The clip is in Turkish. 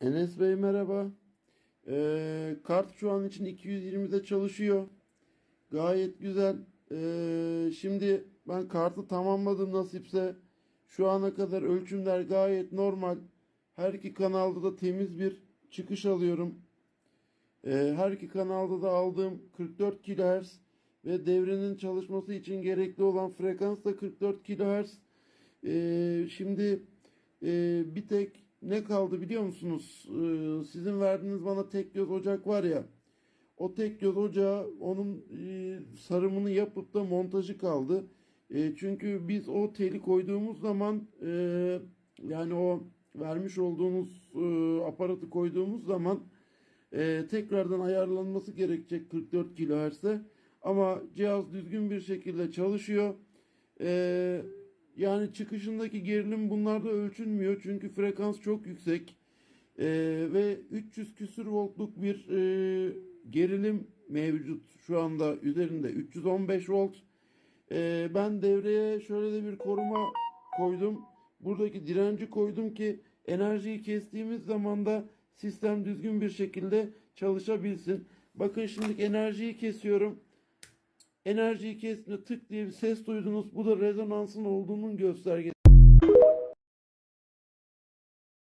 Enes Bey merhaba. Ee, kart şu an için 220'de çalışıyor. Gayet güzel. Ee, şimdi ben kartı tamamladım nasipse. Şu ana kadar ölçümler gayet normal. Her iki kanalda da temiz bir çıkış alıyorum. Ee, her iki kanalda da aldığım 44 kHz ve devrenin çalışması için gerekli olan frekans da 44 kHz. Ee, şimdi e, bir tek ne kaldı biliyor musunuz? Ee, sizin verdiğiniz bana tek göz ocak var ya. O tek göz ocağı onun e, sarımını yapıp da montajı kaldı. E, çünkü biz o teli koyduğumuz zaman e, yani o vermiş olduğunuz e, aparatı koyduğumuz zaman e, tekrardan ayarlanması gerekecek 44 kHz'de. Ama cihaz düzgün bir şekilde çalışıyor. E, yani çıkışındaki gerilim bunlarda ölçülmüyor çünkü frekans çok yüksek. E, ve 300 küsür voltluk bir e, gerilim mevcut şu anda üzerinde 315 volt. E, ben devreye şöyle de bir koruma koydum. Buradaki direnci koydum ki enerjiyi kestiğimiz zaman da sistem düzgün bir şekilde çalışabilsin. Bakın şimdi enerjiyi kesiyorum. Enerjiyi kesme tık diye bir ses duydunuz. Bu da rezonansın olduğunun göstergesi.